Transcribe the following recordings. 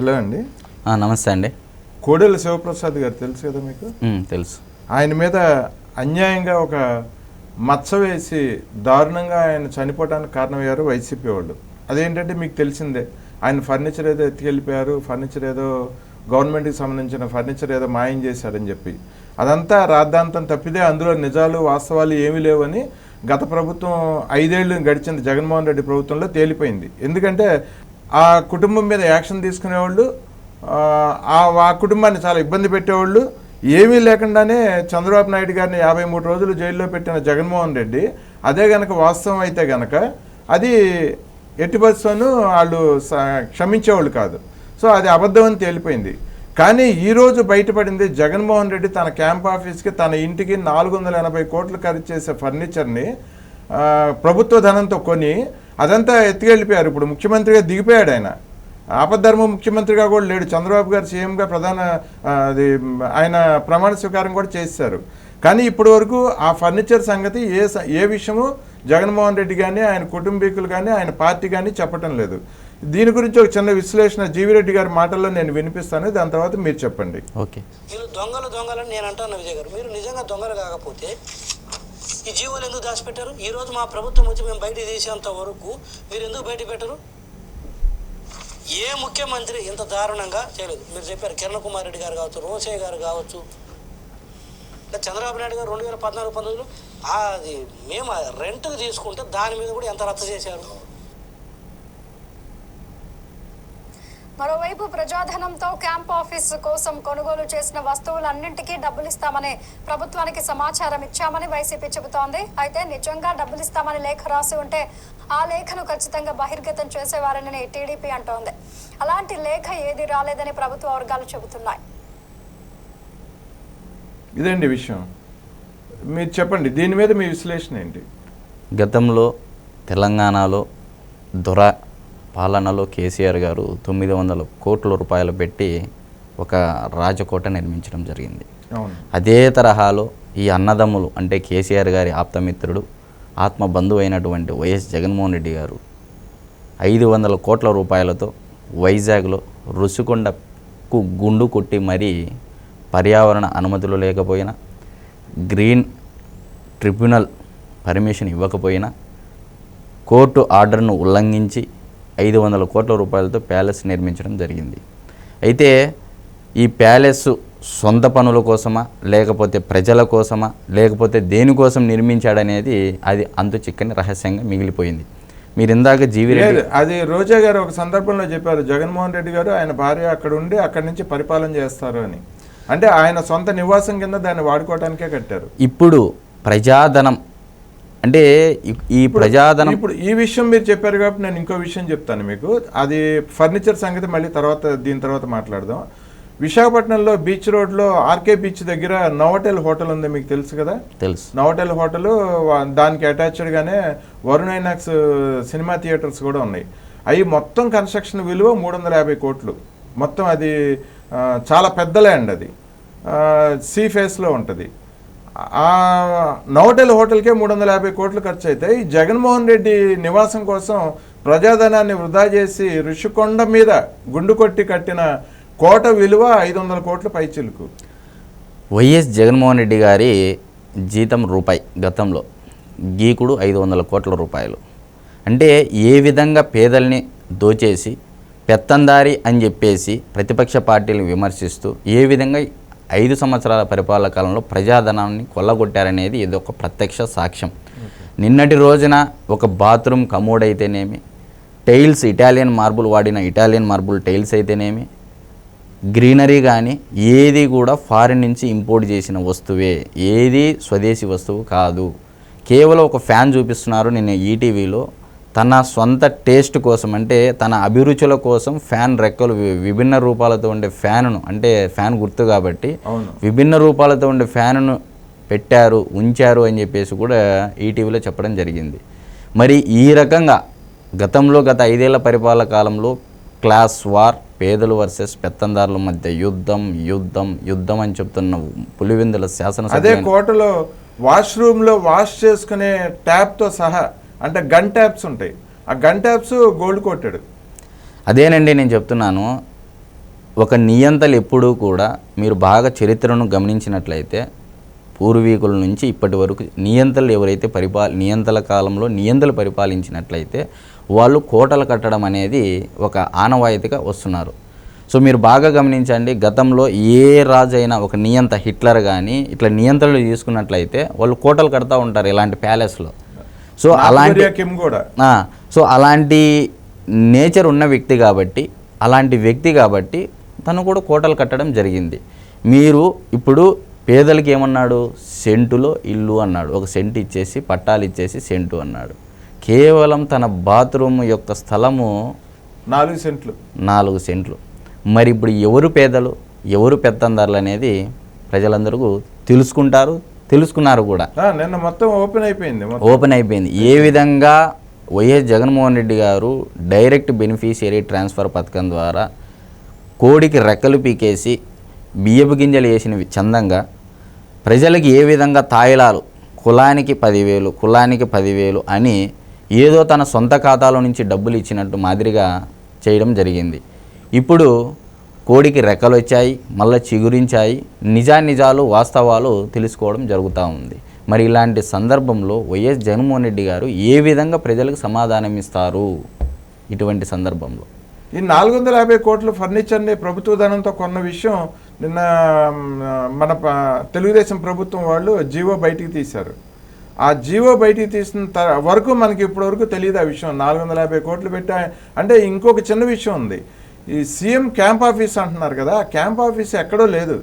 Hello అండి. నమస్తే అండి. కోడెల శివప్రసాద్ గారు తెలుసు కదా మీకు? తెలుసు. ఆయన మీద అన్యాయంగా ఒక మచ్చ వేసి దారుణంగా ఆయన చనిపోవడానికి కారణమయ్యారు వైసీపీ వాళ్ళు. అదేంటంటే మీకు తెలిసిందే ఆయన ఫర్నిచర్ ఏదో ఎత్తుకెళ్ళిపోయారు ఫర్నిచర్ ఏదో గవర్నమెంట్కి సంబంధించిన ఫర్నిచర్ ఏదో మాయం చేశారని చెప్పి. అదంతా రాద్ధాంతం తప్పితే అందులో నిజాలు వాస్తవాలు ఏమీ లేవని గత ప్రభుత్వం ఐదేళ్ళు గడిచింది జగన్మోహన్ రెడ్డి ప్రభుత్వంలో తేలిపోయింది. ఎందుకంటే ఆ కుటుంబం మీద యాక్షన్ తీసుకునేవాళ్ళు ఆ, ఆ కుటుంబాన్ని చాలా ఇబ్బంది పెట్టేవాళ్ళు. ఏమీ లేకుండానే చంద్రబాబు నాయుడు గారిని యాభై మూడు రోజులు జైల్లో పెట్టిన జగన్మోహన్ రెడ్డి అదే గనక వాస్తవం అయితే గనక అది ఎట్టి బస్సును వాళ్ళు క్షమించేవాళ్ళు కాదు. సో అది అబద్ధం అని తేలిపోయింది. కానీ ఈరోజు బయటపడింది జగన్మోహన్ రెడ్డి తన క్యాంప్ ఆఫీస్కి తన ఇంటికి నాలుగు వందల ఎనభై కోట్లు ఖర్చు చేసే ఫర్నిచర్ని ప్రభుత్వ ధనంతో కొని అదంతా ఎత్తుకెళ్ళిపోయారు. ఇప్పుడు ముఖ్యమంత్రిగా దిగిపోయాడు ఆయన. ఆపద్ధర్మ ముఖ్యమంత్రిగా కూడా లేడు. చంద్రబాబు గారు సీఎంగా ప్రధాన అది ఆయన ప్రమాణ స్వీకారం కూడా చేశారు. కానీ ఇప్పటి వరకు ఆ ఫర్నిచర్ సంగతి ఏ ఏ విషయము జగన్మోహన్ రెడ్డి కానీ ఆయన కుటుంబీకులు కానీ ఆయన పార్టీ కానీ చెప్పటం లేదు. దీని గురించి ఒక చిన్న విశ్లేషణ జీవిరెడ్డి గారి మాటల్లో నేను వినిపిస్తాను. దాని తర్వాత మీరు చెప్పండి. ఓకే. మీరు దొంగలు దొంగలని నేను అంటాను విజయ్ గారు. మీరు నిజంగా దొంగలు కాకపోతే ఈ జీవులు ఎందుకు దాచిపెట్టారు? ఈ రోజు మా ప్రభుత్వం వచ్చి మేము బయట తీసేంత వరకు మీరు ఎందుకు బయట పెట్టరు? ఏ ముఖ్యమంత్రి ఇంత దారుణంగా చేయలేదు? మీరు చెప్పారు కిరణ్ కుమార్ రెడ్డి గారు కావచ్చు రోసయ్య గారు కావచ్చు ఇంకా చంద్రబాబు నాయుడు గారు రెండు వేల పద్నాలుగు పంతొమ్మిదిలో అది మేము రెంట్కి తీసుకుంటే దాని మీద కూడా ఎంత రద్దు చేశారు? మరోవైపు ప్రజాధనంతో క్యాంప్ ఆఫీస్ కోసం కొనుగోలు చేసిన వస్తువులన్నింటికీ డబ్బులు ఇస్తామని ప్రభుత్వానికి సమాచారం ఇచ్చామని వైసీపీ చెబుతోంది. అయితే నిజంగా డబ్బులు ఇస్తామని లేఖ రాసి ఉంటే ఆ లేఖను ఖచ్చితంగా బహిర్గతం చేసేవారని టీడీపీ అంటోంది. అలాంటి లేఖ ఏది రాలేదని ప్రభుత్వ వర్గాలు చెబుతున్నాయి. ఇదండి విషయం? మీరు చెప్పండి దీని మీద మీ విశ్లేషణ ఏంటి? గతంలో తెలంగాణలో దొర పాలనలో కేసీఆర్ గారు తొమ్మిది వందల కోట్ల రూపాయలు పెట్టి ఒక రాజకోట నిర్మించడం జరిగింది. అదే తరహాలో ఈ అన్నదమ్ములు అంటే కేసీఆర్ గారి ఆప్తమిత్రుడు ఆత్మ బంధువు అయినటువంటి వైఎస్ జగన్మోహన్ రెడ్డి గారు ఐదు వందల కోట్ల రూపాయలతో వైజాగ్లో రుషికొండకు గుండు కొట్టి మరీ పర్యావరణ అనుమతులు లేకపోయినా గ్రీన్ ట్రిబ్యునల్ పర్మిషన్ ఇవ్వకపోయినా కోర్టు ఆర్డర్ను ఉల్లంఘించి ఐదు వందల కోట్ల రూపాయలతో ప్యాలెస్ నిర్మించడం జరిగింది. అయితే ఈ ప్యాలెస్ సొంత పనుల కోసమా లేకపోతే ప్రజల కోసమా లేకపోతే దేనికోసం నిర్మించాడనేది అది అంతు చిక్కని రహస్యంగా మిగిలిపోయింది. మీరు ఇందాక జీవిరెడ్డి లేదు అది రోజా గారు ఒక సందర్భంలో చెప్పారు జగన్మోహన్ రెడ్డి గారు ఆయన భార్య అక్కడ ఉండి అక్కడి నుంచి పరిపాలన చేస్తారు అని. అంటే ఆయన సొంత నివాసం కింద దాన్ని వాడుకోవడానికే కట్టారు. ఇప్పుడు ప్రజాధనం అంటే ఈ- ప్రజాధనం ఇప్పుడు ఈ విషయం మీరు చెప్పారు కాబట్టి నేను ఇంకో విషయం చెప్తాను మీకు. అది ఫర్నిచర్ సంగతి మళ్ళీ తర్వాత దీని తర్వాత మాట్లాడదాం. విశాఖపట్నంలో బీచ్ రోడ్లో ఆర్కే బీచ్ దగ్గర నోవటెల్ హోటల్ ఉంది మీకు తెలుసు కదా? తెలుసు. నోవటెల్ హోటల్ దానికి అటాచ్డ్గానే వరుణ్ ఐనాక్స్ సినిమా థియేటర్స్ కూడా ఉన్నాయి. అవి మొత్తం కన్స్ట్రక్షన్ విలువ మూడు వందల యాభై కోట్లు. మొత్తం అది చాలా పెద్ద ల్యాండ్ అది. సీ ఫేస్లో ఉంటుంది. ఆ నోవటెల్ హోటల్కే మూడు వందల యాభై కోట్లు ఖర్చు అయితే ఈ జగన్మోహన్ రెడ్డి నివాసం కోసం ప్రజాధనాన్ని వృధా చేసి ఋషికొండ మీద గుండు కొట్టి కట్టిన కోట విలువ ఐదు వందల కోట్ల పైచిలుకు వైఎస్ జగన్మోహన్ రెడ్డి గారి జీతం రూపాయి గతంలో. గీకుడు ఐదు వందల కోట్ల రూపాయలు. అంటే ఏ విధంగా పేదల్ని దోచేసి పెత్తందారి అని చెప్పేసి ప్రతిపక్ష పార్టీలను విమర్శిస్తూ ఏ విధంగా ఐదు సంవత్సరాల పరిపాలన కాలంలో ప్రజాధనాన్ని కొల్లగొట్టారనేది ఇది ఒక ప్రత్యక్ష సాక్ష్యం. నిన్నటి రోజున ఒక బాత్రూమ్ కమోడ్ అయితేనేమి టైల్స్ ఇటాలియన్ మార్బుల్ వాడిన ఇటాలియన్ మార్బుల్ టైల్స్ అయితేనేమి గ్రీనరీ కానీ ఏది కూడా ఫారిన్ నుంచి ఇంపోర్ట్ చేసిన వస్తువే ఏది స్వదేశీ వస్తువు కాదు. కేవలం ఒక ఫ్యాన్ చూపిస్తున్నారు నేను ఈటీవీలో. తన సొంత టేస్ట్ కోసం అంటే తన అభిరుచుల కోసం ఫ్యాన్ రెక్కలు విభిన్న రూపాలతో ఉండే ఫ్యాన్ను అంటే ఫ్యాన్ గుర్తు కాబట్టి విభిన్న రూపాలతో ఉండే ఫ్యాన్ను పెట్టారు ఉంచారు అని చెప్పేసి కూడా ఈటీవీలో చెప్పడం జరిగింది. మరి ఈ రకంగా గతంలో గత ఐదేళ్ళ పరిపాలన కాలంలో క్లాస్ వార్ పేదలు వర్సెస్ పెత్తందారుల మధ్య యుద్ధం యుద్ధం యుద్ధం అని చెప్తున్న పులివెందుల అదే శాసనసభ కోటలో వాష్రూమ్లో వాష్ చేసుకునే ట్యాప్తో సహా అంటే గన్ ట్యాప్స్ ఉంటాయి. ఆ గన్ ట్యాప్స్ గోల్డ్ కొట్టాడు అదేనండి నేను చెప్తున్నాను. ఒక నియంతలు ఎప్పుడూ కూడా మీరు బాగా చరిత్రను గమనించినట్లయితే పూర్వీకుల నుంచి ఇప్పటి వరకు నియంతలు ఎవరైతే పరిపాల నియంతల కాలంలో నియంతలు పరిపాలించినట్లయితే వాళ్ళు కోటలు కట్టడం అనేది ఒక ఆనవాయితీగా వస్తున్నారు. సో మీరు బాగా గమనించండి గతంలో ఏ రాజైనా ఒక నియంత హిట్లర్ కానీ ఇట్లా నియంత్రణలు తీసుకున్నట్లయితే వాళ్ళు కోటలు కడతా ఉంటారు ఇలాంటి ప్యాలెస్లో. సో అలాంటి కూడా. సో అలాంటి నేచర్ ఉన్న వ్యక్తి కాబట్టి అలాంటి వ్యక్తి కాబట్టి తను కూడా కోటలు కట్టడం జరిగింది. మీరు ఇప్పుడు పేదలకి ఏమన్నాడు? సెంటులో ఇల్లు అన్నాడు. ఒక సెంటు ఇచ్చేసి పట్టాలు ఇచ్చేసి సెంటు అన్నాడు. కేవలం తన బాత్రూమ్ యొక్క స్థలము నాలుగు సెంట్లు. నాలుగు సెంట్లు. మరి ఇప్పుడు ఎవరు పేదలు? ఎవరు పెత్తందారులు అనేది ప్రజలందరూ తెలుసుకుంటారు తెలుసుకున్నారు కూడా. నిన్న మొత్తం ఓపెన్ అయిపోయింది. ఓపెన్ అయిపోయింది. ఏ విధంగా వైఎస్ జగన్మోహన్ రెడ్డి గారు డైరెక్ట్ బెనిఫిషియరీ ట్రాన్స్ఫర్ పథకం ద్వారా కోడికి రెక్కలు పీకేసి బియ్యపు గింజలు వేసినవి చందంగా ప్రజలకి ఏ విధంగా తాయిలాలు కులానికి పదివేలు కులానికి పదివేలు అని ఏదో తన సొంత ఖాతాలో నుంచి డబ్బులు ఇచ్చినట్టు మాదిరిగా చేయడం జరిగింది. ఇప్పుడు కోడికి రెక్కలు వచ్చాయి మళ్ళీ చిగురించాయి. నిజానిజాలు వాస్తవాలు తెలుసుకోవడం జరుగుతూ ఉంది. మరి ఇలాంటి సందర్భంలో వైఎస్ జగన్మోహన్ రెడ్డి గారు ఏ విధంగా ప్రజలకు సమాధానం ఇస్తారు? ఇటువంటి సందర్భంలో. ఈ నాలుగు వందల యాభై కోట్లు ఫర్నిచర్ని ప్రభుత్వ ధనంతో కొన్న విషయం నిన్న మన తెలుగుదేశం ప్రభుత్వం వాళ్ళు జీవో బయటికి తీశారు. ఆ జీవో బయటికి తీసిన వరకు మనకి ఇప్పటివరకు తెలియదు ఆ విషయం. నాలుగు వందల యాభై కోట్లు పెట్టి అంటే ఇంకొక చిన్న విషయం ఉంది. ఈ సీఎం క్యాంప్ ఆఫీస్ అంటున్నారు కదా ఆ క్యాంప్ ఆఫీస్ ఎక్కడో లేదు.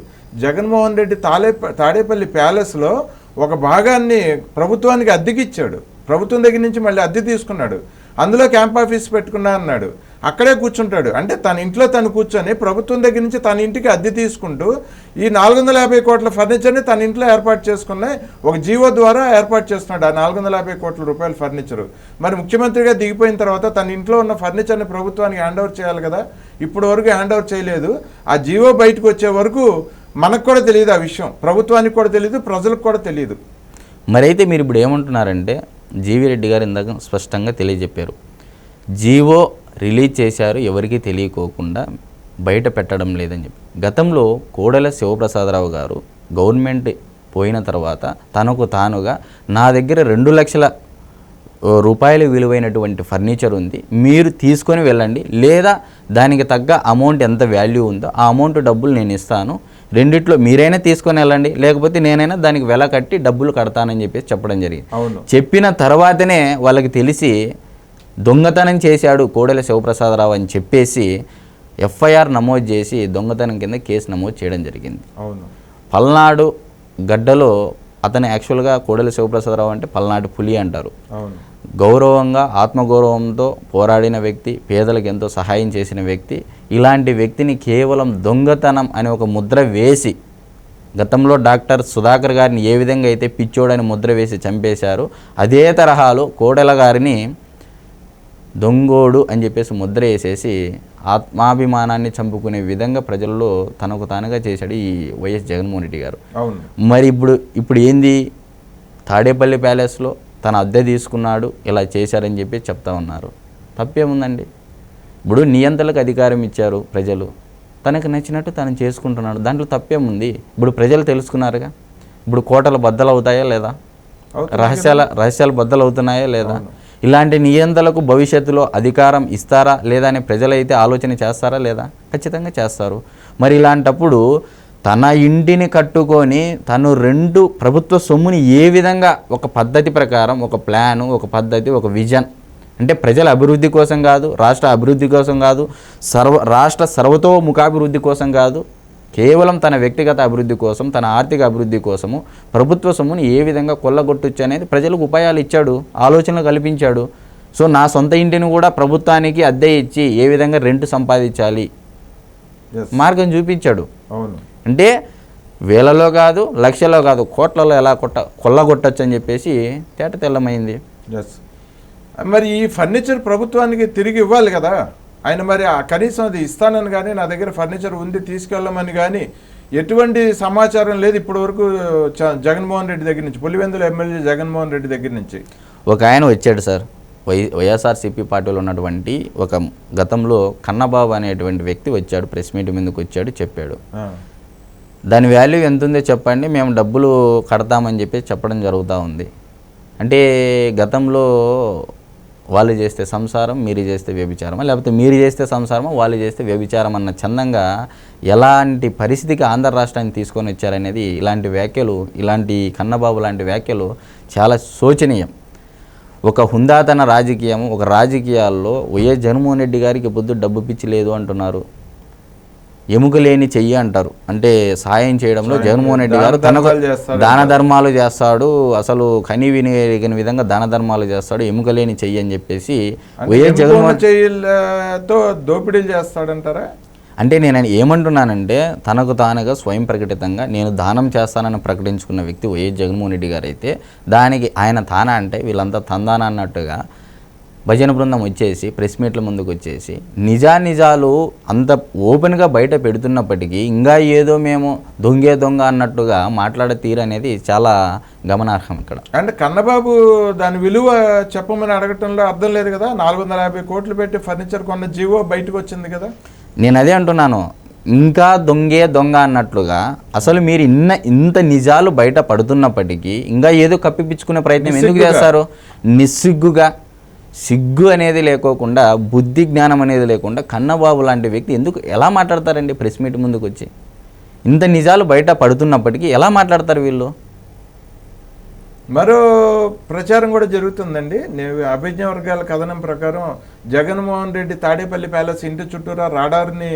జగన్మోహన్ రెడ్డి తాలే తాడేపల్లి ప్యాలెస్లో ఒక భాగాన్ని ప్రభుత్వానికి అద్దెకిచ్చాడు. ప్రభుత్వం దగ్గర నుంచి మళ్ళీ అద్దె తీసుకున్నాడు. అందులో క్యాంప్ ఆఫీస్ పెట్టుకున్నా అన్నాడు. అక్కడే కూర్చుంటాడు. అంటే తన ఇంట్లో తను కూర్చొని ప్రభుత్వం దగ్గర నుంచి తన ఇంటికి అద్దె తీసుకుంటూ ఈ నాలుగు వందల యాభై కోట్ల ఫర్నిచర్ని తన ఇంట్లో ఏర్పాటు చేసుకున్న ఒక జీవో ద్వారా ఏర్పాటు చేస్తున్నాడు. ఆ నాలుగు వందల యాభై కోట్ల రూపాయల ఫర్నిచరు. మరి ముఖ్యమంత్రిగా దిగిపోయిన తర్వాత తన ఇంట్లో ఉన్న ఫర్నిచర్ని ప్రభుత్వానికి హ్యాండ్ ఓవర్ చేయాలి కదా? ఇప్పుడు వరకు హ్యాండ్ ఓవర్ చేయలేదు. ఆ జీవో బయటకు వచ్చే వరకు మనకు కూడా తెలియదు ఆ విషయం. ప్రభుత్వానికి కూడా తెలియదు ప్రజలకు కూడా తెలియదు. మరైతే మీరు ఇప్పుడు ఏమంటున్నారంటే జీవి రెడ్డి గారు ఇందాక స్పష్టంగా తెలియజెప్పారు. జీవో రిలీజ్ చేశారు ఎవరికీ తెలియకోకుండా బయట పెట్టడం లేదని చెప్పి. గతంలో కోడెల శివప్రసాదరావు గారు గవర్నమెంట్ పోయిన తర్వాత తనకు తానుగా నా దగ్గర రెండు లక్షల రూపాయలు విలువైనటువంటి ఫర్నిచర్ ఉంది మీరు తీసుకొని వెళ్ళండి లేదా దానికి తగ్గ అమౌంట్ ఎంత వాల్యూ ఉందో ఆ అమౌంట్ డబ్బులు నేను ఇస్తాను రెండిట్లో మీరైనా తీసుకొని వెళ్ళండి లేకపోతే నేనైనా దానికి వెల కట్టి డబ్బులు కడతానని చెప్పేసి చెప్పడం జరిగింది. అవును. చెప్పిన తర్వాతనే వాళ్ళకి తెలిసి దొంగతనం చేశాడు కోడెల శివప్రసాదరావు అని చెప్పేసి ఎఫ్ఐఆర్ నమోదు చేసి దొంగతనం కింద కేసు నమోదు చేయడం జరిగింది. అవును. పల్నాడు గడ్డలో అతను యాక్చువల్గా కోడెల శివప్రసాదరావు అంటే పల్నాడు పులి అంటారు. గౌరవంగా ఆత్మగౌరవంతో పోరాడిన వ్యక్తి పేదలకు ఎంతో సహాయం చేసిన వ్యక్తి ఇలాంటి వ్యక్తిని కేవలం దొంగతనం అనే ఒక ముద్ర వేసి గతంలో డాక్టర్ సుధాకర్ గారిని ఏ విధంగా అయితే పిచ్చోడని ముద్ర వేసి చంపేశారో అదే తరహాలో కోడెల గారిని దొంగోడు అని చెప్పేసి ముద్ర వేసేసి ఆత్మాభిమానాన్ని చంపుకునే విధంగా ప్రజల్లో తనకు తానుగా చేశాడు ఈ వైఎస్ జగన్మోహన్ రెడ్డి గారు. మరి ఇప్పుడు ఇప్పుడు ఏంది? తాడేపల్లి ప్యాలెస్లో తన అద్దె తీసుకున్నాడు ఇలా చేశారని చెప్పి చెప్తా ఉన్నారు. తప్పేముందండి? ఇప్పుడు నియంత్రణకు అధికారం ఇచ్చారు ప్రజలు. తనకు నచ్చినట్టు తను చేసుకుంటున్నాడు. దాంట్లో తప్పేముంది? ఇప్పుడు ప్రజలు తెలుసుకున్నారుగా? ఇప్పుడు కోటలు బద్దలు అవుతాయా లేదా రహస్యాల రహస్యాలు బద్దలు అవుతున్నాయా లేదా ఇలాంటి నియంతలకు భవిష్యత్తులో అధికారం ఇస్తారా లేదా అని ప్రజలైతే ఆలోచన చేస్తారా లేదా? ఖచ్చితంగా చేస్తారు. మరి ఇలాంటప్పుడు తన ఇంటిని కట్టుకొని తను రెండు ప్రభుత్వ సొమ్ముని ఏ విధంగా ఒక పద్ధతి ప్రకారం ఒక ప్లాను ఒక పద్ధతి ఒక విజన్ అంటే ప్రజల అభివృద్ధి కోసం కాదు రాష్ట్ర అభివృద్ధి కోసం కాదు సర్వ రాష్ట్ర సర్వతోముఖాభివృద్ధి కోసం కాదు కేవలం తన వ్యక్తిగత అభివృద్ధి కోసం తన ఆర్థిక అభివృద్ధి కోసము ప్రభుత్వ సొమ్ముని ఏ విధంగా కొల్లగొట్టొచ్చు అనేది ప్రజలకు ఉపాయాలు ఇచ్చాడు ఆలోచనలు కల్పించాడు. సో నా సొంత ఇంటిని కూడా ప్రభుత్వానికి అద్దె ఇచ్చి ఏ విధంగా రెంట్ సంపాదించాలి. మార్గం చూపించాడు. అవును. అంటే వేలలో కాదు లక్షలో కాదు కోట్లలో ఎలా కొట్ట కొల్లగొట్టచ్చు అని చెప్పేసి తేట తెల్లమైంది. మరి ఈ ఫర్నిచర్ ప్రభుత్వానికి తిరిగి ఇవ్వాలి కదా? ఆయన మరి ఆ కనీసం అది ఇస్తానని కానీ నా దగ్గర ఫర్నిచర్ ఉంది తీసుకెళ్ళమని కానీ ఎటువంటి సమాచారం లేదు ఇప్పటి వరకు జగన్మోహన్ రెడ్డి దగ్గర నుంచి. పులివెందుల ఎమ్మెల్యే జగన్మోహన్ రెడ్డి దగ్గర నుంచి. ఒక ఆయన వచ్చాడు సార్. వై వైఎస్ఆర్సీపీ పార్టీలో ఉన్నటువంటి ఒక గతంలో కన్నబాబు అనేటువంటి వ్యక్తి వచ్చాడు ప్రెస్ మీట్ మీదకి వచ్చాడు చెప్పాడు. దాని వాల్యూ ఎంత ఉందో చెప్పండి మేము డబ్బులు కడతామని చెప్పి చెప్పడం జరుగుతూ ఉంది. అంటే గతంలో వాళ్ళు చేస్తే సంసారం మీరు చేస్తే వ్యభిచారమా? లేకపోతే మీరు చేస్తే సంసారమా? వాళ్ళు చేస్తే వ్యభిచారం అన్న చందంగా ఎలాంటి పరిస్థితికి ఆంధ్ర రాష్ట్రాన్ని తీసుకొని వచ్చారనేది ఇలాంటి వ్యాఖ్యలు ఇలాంటి కన్నబాబు లాంటి వ్యాఖ్యలు చాలా శోచనీయం. ఒక హుందాతన రాజకీయం ఒక రాజకీయాల్లో వైఎస్ జగన్మోహన్ రెడ్డి గారికి పొద్దు డబ్బు పిచ్చి లేదు అంటున్నారు. ఎముక లేని చెయ్యి అంటారు. అంటే సాయం చేయడంలో జగన్మోహన్ రెడ్డి గారు తనకు దాన ధర్మాలు చేస్తాడు. అసలు కని విని ఎరిగిన విధంగా దాన ధర్మాలు చేస్తాడు. ఎముక లేని చెయ్యి అని చెప్పేసి వైఎస్ జగన్మోహన్ దోపిడీలు చేస్తాడంటారా? అంటే నేను ఏమంటున్నానంటే తనకు తానుగా స్వయం ప్రకటితంగా నేను దానం చేస్తానని ప్రకటించుకున్న వ్యక్తి వైఎస్ జగన్మోహన్ రెడ్డి గారు అయితే దానికి ఆయన తానా అంటే వీళ్ళంతా తందాన అన్నట్టుగా భజన బృందం వచ్చేసి ప్రెస్ మీట్ల ముందుకు వచ్చేసి నిజానిజాలు అంత ఓపెన్గా బయట పెడుతున్నప్పటికీ ఇంకా ఏదో మేము దొంగే దొంగ అన్నట్టుగా మాట్లాడే తీరు అనేది చాలా గమనార్హం ఇక్కడ. అంటే కన్నబాబు దాని విలువ చెప్పమని అడగటంలో అర్థం లేదు కదా? నాలుగు వందల యాభై కోట్లు పెట్టి ఫర్నిచర్ కొన్న జీవో బయటకు వచ్చింది కదా? నేను అదే అంటున్నాను. ఇంకా దొంగే దొంగ అన్నట్లుగా అసలు మీరు ఇన్న ఇంత నిజాలు బయట పడుతున్నప్పటికీ ఇంకా ఏదో కప్పిపించుకునే ప్రయత్నం ఎందుకు. చేస్తారు? నిస్సిగ్గుగా. సిగ్గు అనేది లేకోకుండా బుద్ధి జ్ఞానం అనేది లేకుండా కన్నబాబు లాంటి వ్యక్తి ఎందుకు ఎలా మాట్లాడతారండి ప్రెస్ మీట్ ముందుకు వచ్చి ఇంత నిజాలు బయట పడుతున్నప్పటికీ ఎలా మాట్లాడతారు వీళ్ళు? మరో ప్రచారం కూడా జరుగుతుందండి. నేను అభిజ్ఞ వర్గాల కథనం ప్రకారం జగన్మోహన్ రెడ్డి తాడేపల్లి ప్యాలెస్ ఇంటి చుట్టూరా రాడార్ని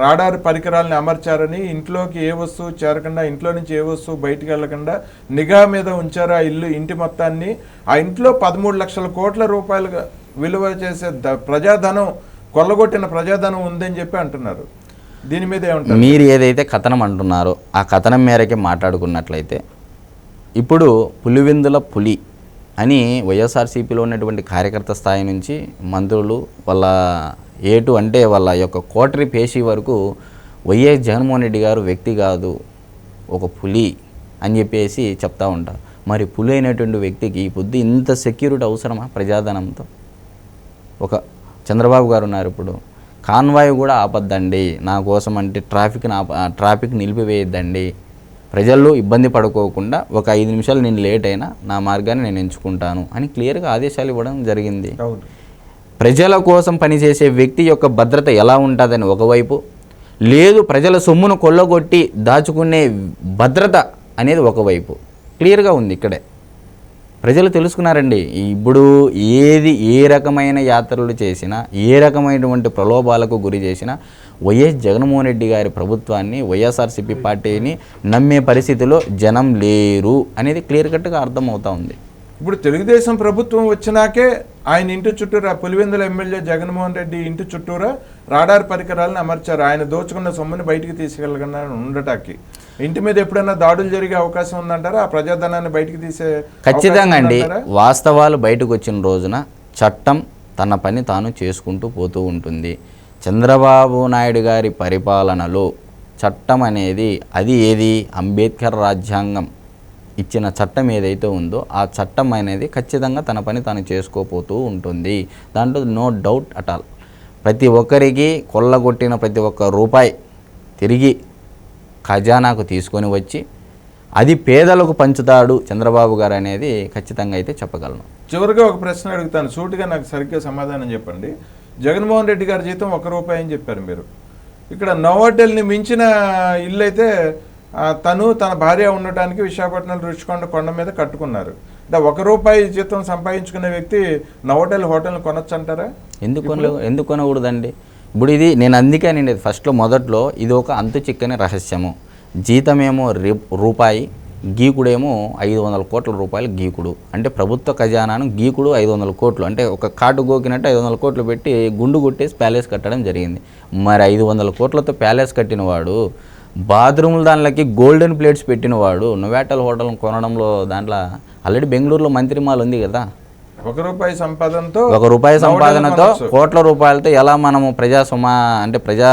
రాడార్ పరికరాలని అమర్చారని ఇంట్లోకి ఏ వస్తువు చేరకుండా ఇంట్లో నుంచి ఏ వస్తువు బయటికి వెళ్ళకుండా నిఘా మీద ఉంచారు ఆ ఇల్లు ఇంటి మొత్తాన్ని. ఆ ఇంట్లో పదమూడు లక్షల కోట్ల రూపాయలు విలువ చేసే ప్రజాధనం కొల్లగొట్టిన ప్రజాధనం ఉందని చెప్పి అంటున్నారు. దీని మీద ఏమంటారు? మీరు ఏదైతే కథనం అంటున్నారో ఆ కథనం మేరకే మాట్లాడుకున్నట్లయితే ఇప్పుడు పులివెందుల పులి అని వైఎస్ఆర్సీపీలో ఉన్నటువంటి కార్యకర్త స్థాయి నుంచి మంత్రులు వాళ్ళ ఏటు అంటే వాళ్ళ యొక్క కోటరి పేషి వరకు వైఎస్ జగన్మోహన్ రెడ్డి గారు వ్యక్తి కాదు ఒక పులి అని చెప్పేసి చెప్తా ఉంటారు. మరి పులి అయినటువంటి వ్యక్తికి ఈ పొద్దు ఇంత సెక్యూరిటీ అవసరమా ప్రజాధనంతో? ఒక చంద్రబాబు గారు ఉన్నారు ఇప్పుడు. కాన్వాయ్ కూడా ఆపద్దండి. నా కోసం అంటే ట్రాఫిక్ని ట్రాఫిక్ నిలిపివేయద్దండి. ప్రజల్లో ఇబ్బంది పడుకోకుండా ఒక ఐదు నిమిషాలు నేను లేట్ అయినా నా మార్గాన్ని నేను ఎంచుకుంటాను అని క్లియర్గా ఆదేశాలు ఇవ్వడం జరిగింది. ప్రజల కోసం పనిచేసే వ్యక్తి యొక్క భద్రత ఎలా ఉంటుందని ఒకవైపు లేదు ప్రజల సొమ్మును కొల్లగొట్టి దాచుకునే భద్రత అనేది ఒకవైపు. క్లియర్గా ఉంది ఇక్కడే. ప్రజలు తెలుసుకున్నారండి ఇప్పుడు ఏది ఏ రకమైన యాత్రలు చేసినా ఏ రకమైనటువంటి ప్రలోభాలకు గురి చేసినా వైఎస్ జగన్మోహన్ రెడ్డి గారి ప్రభుత్వాన్ని వైఎస్ఆర్సీపీ పార్టీని నమ్మే పరిస్థితిలో జనం లేరు అనేది క్లియర్ కట్గా అర్థమవుతా ఉంది. ఇప్పుడు తెలుగుదేశం ప్రభుత్వం వచ్చినాకే ఆయన ఇంటి చుట్టూరా పులివెందుల ఎమ్మెల్యే జగన్మోహన్ రెడ్డి ఇంటి చుట్టూరా రాడార్ పరికరాలను అమర్చారు. ఆయన దోచుకున్న సొమ్ముని బయటికి తీసుకెళ్ళకుండా ఉండటానికి. ఇంటి మీద ఎప్పుడైనా దాడులు జరిగే అవకాశం ఉందంటారా? ఆ ప్రజాధనాన్ని బయటికి తీసే ఖచ్చితంగా అండి? వాస్తవాలు బయటకు వచ్చిన రోజున చట్టం తన పని తాను చేసుకుంటూ పోతూ ఉంటుంది. చంద్రబాబు నాయుడు గారి పరిపాలనలో చట్టం అనేది అది ఏది? అంబేద్కర్ రాజ్యాంగం. ఇచ్చిన చట్టం ఏదైతే ఉందో ఆ చట్టం అనేది ఖచ్చితంగా తన పని తాను చేసుకోపోతూ ఉంటుంది. దాంట్లో నో డౌట్ అట్ ఆల్ ప్రతి ఒక్కరికి కొల్లగొట్టిన ప్రతి ఒక్క రూపాయి తిరిగి ఖజానాకు తీసుకొని వచ్చి అది పేదలకు పంచుతాడు చంద్రబాబు గారు అనేది ఖచ్చితంగా అయితే చెప్పగలను. చివరిగా ఒక ప్రశ్న అడుగుతాను. సూటిగా నాకు సరిగ్గా సమాధానం చెప్పండి. జగన్మోహన్ రెడ్డి గారి జీతం ఒక రూపాయి అని చెప్పారు మీరు. ఇక్కడ నోవాటెల్ని మించిన ఇల్లు అయితే తను తన భార్య ఉండటానికి విశాఖపట్నం రుచికొండ కొండ మీద కట్టుకున్నారు. అంటే ఒక రూపాయి జీతం సంపాదించుకునే వ్యక్తి నోవాటెల్ హోటల్ని కొనొచ్చు అంటారా ఎందుకు ఎందుకు కొనకూడదండి? ఇప్పుడు ఇది నేను అందుకే నేను ఫస్ట్లో మొదట్లో ఇది ఒక అంతు చిక్కని రహస్యము. జీతమేమో రి- రూపాయి గీకుడేమో ఐదు వందల కోట్ల రూపాయలు గీకుడు. అంటే ప్రభుత్వ ఖజానాను గీకుడు ఐదు వందల కోట్లు. అంటే ఒక కాటు గోకినట్టు ఐదు వందల కోట్లు పెట్టి గుండు కొట్టేసి ప్యాలెస్ కట్టడం జరిగింది. మరి ఐదు వందల కోట్లతో ప్యాలెస్ కట్టిన వాడు బాత్రూముల దానిలోకి గోల్డెన్ ప్లేట్స్ పెట్టినవాడు నొవాటల్ హోటల్ కొనడంలో దాంట్లో ఆల్రెడీ బెంగళూరులో మంత్రి మాల్ ఉంది కదా. ఒక రూపాయి సంపాదనతో ఒక రూపాయి సంపాదనతో. కోట్ల రూపాయలతో ఎలా మనము ప్రజా సొమ్మ అంటే ప్రజా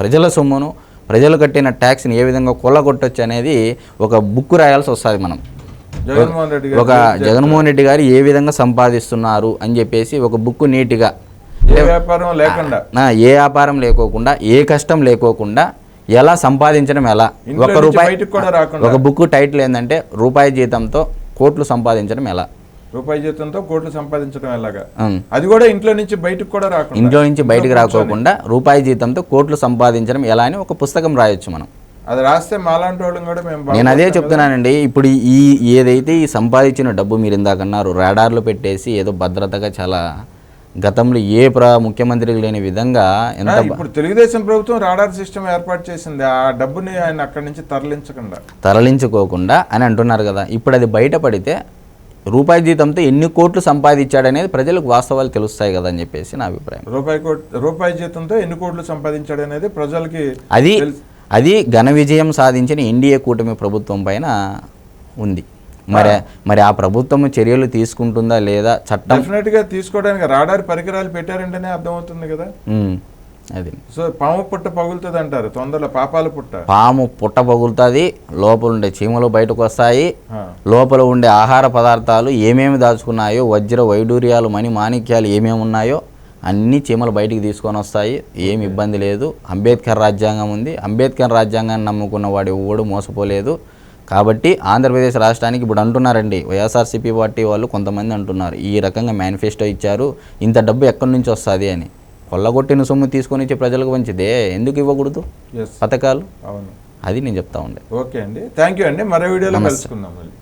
ప్రజల సొమ్మును ప్రజలు కట్టిన ట్యాక్స్ని ఏ విధంగా కొల్లగొట్టొచ్చు అనేది ఒక బుక్ రాయాల్సి వస్తుంది మనం. జగన్మోహన్ రెడ్డి గారు ఒక జగన్మోహన్ రెడ్డి గారు ఏ విధంగా సంపాదిస్తున్నారు అని చెప్పేసి ఒక బుక్ నీట్గా ఏ వ్యాపారం లేకుండా? ఏ వ్యాపారం లేకోకుండా ఏ కష్టం లేకోకుండా ఎలా సంపాదించడం ఎలా ఒక రూపాయి. ఒక బుక్ టైటిల్ ఏంటంటే రూపాయి జీతంతో కోట్లు సంపాదించడం ఎలా రూపాయి జీతంతో కోట్లు సంపాదించడం ఎలాగా. అది కూడా ఇంట్లో నుంచి బయటకు కూడా రాకుండా ఇంట్లో నుంచి బయటికి. రాకోకుండా రూపాయి జీతంతో కోట్లు సంపాదించడం ఎలా అని ఒక పుస్తకం రాయొచ్చు మనం అది రాస్తే మాలాంటి వాళ్ళం కూడా మేము నేను అదే. చెప్తున్నానండి ఇప్పుడు ఈ ఏదైతే ఈ సంపాదించిన డబ్బు మీరు ఇందాక అన్నారు రాడార్లు పెట్టేసి ఏదో భద్రతగా చాలా గతంలో ఏ ప్ర ముఖ్యమంత్రికి లేని విధంగా ఎంత ఇప్పుడు తెలుగుదేశం ప్రభుత్వం రాడార్ సిస్టమ్ ఏర్పాటు చేసింది. ఆ డబ్బుని ఆయన అక్కడి నుంచి తరలించకుండా. తరలించుకోకుండా అని అంటున్నారు కదా. ఇప్పుడు అది బయటపడితే రూపాయి జీతంతో ఎన్ని కోట్లు సంపాదించాడనేది ప్రజలకు వాస్తవాలు తెలుస్తాయి కదా అని చెప్పేసి నా అభిప్రాయం. రూపాయి కోట్ రూపాయి జీతంతో ఎన్ని కోట్లు సంపాదించాడు అనేది ప్రజలకి అది. అది ఘన విజయం సాధించిన ఎన్డీఏ కూటమి ప్రభుత్వం పైన ఉంది. మరి మరి ఆ ప్రభుత్వం చర్యలు తీసుకుంటుందా లేదా చట్టం? డెఫినెట్గా తీసుకోవడానికి రాడార్ పరికరాలు పెట్టారంటేనే అర్థమవుతుంది కదా. అది. సో పాము పుట్ట పగులుతుంది అంటారు తొందరలో పాపాల పుట్ట. పాము పుట్ట పగులుతుంది లోపల ఉండే చీమలు బయటకు వస్తాయి. లోపల ఉండే ఆహార పదార్థాలు ఏమేమి దాచుకున్నాయో వజ్ర వైడూర్యాలు మణి మాణిక్యాలు ఏమేమి ఉన్నాయో అన్ని చీమలు బయటికి తీసుకొని వస్తాయి. ఏమి ఇబ్బంది లేదు. అంబేద్కర్ రాజ్యాంగం ఉంది. అంబేద్కర్ రాజ్యాంగాన్ని నమ్ముకున్న వాడు ఎవడు మోసపోలేదు. కాబట్టి ఆంధ్రప్రదేశ్ రాష్ట్రానికి ఇప్పుడు అంటున్నారండి వైఎస్ఆర్సీపీ పార్టీ వాళ్ళు కొంతమంది అంటున్నారు ఈ రకంగా మేనిఫెస్టో ఇచ్చారు ఇంత డబ్బు ఎక్కడి నుంచి వస్తుంది అని. కొల్లగొట్టిన సొమ్ము తీసుకొని ఇచ్చే ప్రజలకు మంచిదే ఎందుకు ఇవ్వకూడదు? పథకాలు? అవును. అది నేను చెప్తా ఉండే. ఓకే అండి. థ్యాంక్ యూ అండి. మరో వీడియోలో కలుసుకుందాం మళ్ళీ.